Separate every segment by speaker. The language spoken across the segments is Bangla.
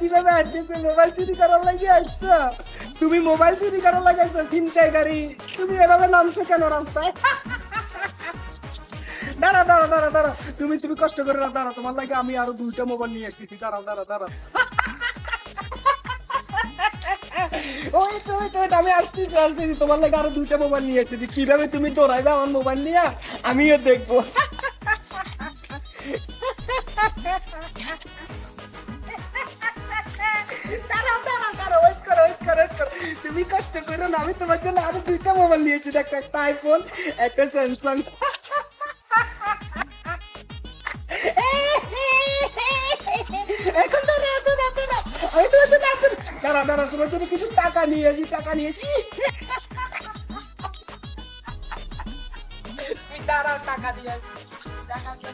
Speaker 1: কীভাবে আটকেছে মোবাইল চুরি করার লাগে আসছো? তুমি মোবাইল চুরি করার লাগে আসছো গাড়ি। তুমি এভাবে নামছো কেন রাস্তায়? দাঁড়া দাঁড়া দাঁড়া দাঁড়া। তুমি তুমি কষ্ট করে না, দাঁড়া। তোমার লাগে আমি আরও দুইটা মোবাইল নিয়ে এসেছি। দাঁড়াও দাঁড়া দাঁড়া। ওই তো ওই তো আমি আসতেছি আসতেছি। তোমার লাগে আরও দুইটা মোবাইল নিয়ে এসেছি। কীভাবে তুমি দৌড়াইবে আমার মোবাইল নিয়ে? আমিও দেখব। দাঁড়াও, দাঁড়াও, দাঁড়াও। তুমি কষ্ট করো না আমি তোমার জন্য আরও দুইটা মোবাইল নিয়েছি। দেখো একটা আইফোন একটা স্যামসাং এখন দাঁড়া এখন দাঁড়া আমি তোমার জন্য এখন দাঁড়া দাঁড়া তোমার জন্য কিছু টাকা নিয়ে আসি টাকা নিয়েছি দাঁড়াও টাকা দিয়ে টাকা দিয়ে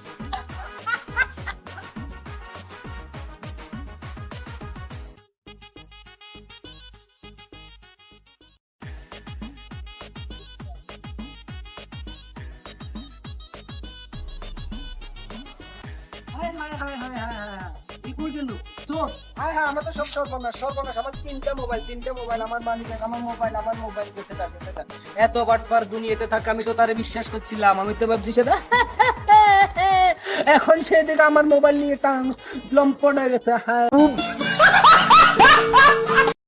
Speaker 1: হায় হায় হায় আমার মোবাইল, তিনটা মোবাইল, আমার bag, আমার মোবাইল, আমার মোবাইল গেছে এত বাটপার দুনিয়াতে থাকে আমি তো তারে বিশ্বাস করছিলাম। আমি তো ভাবছি সেটা এখন সে দিকে আমার মোবাইল নিয়ে টান লম্পট হয়ে গেছে হ্যাঁ।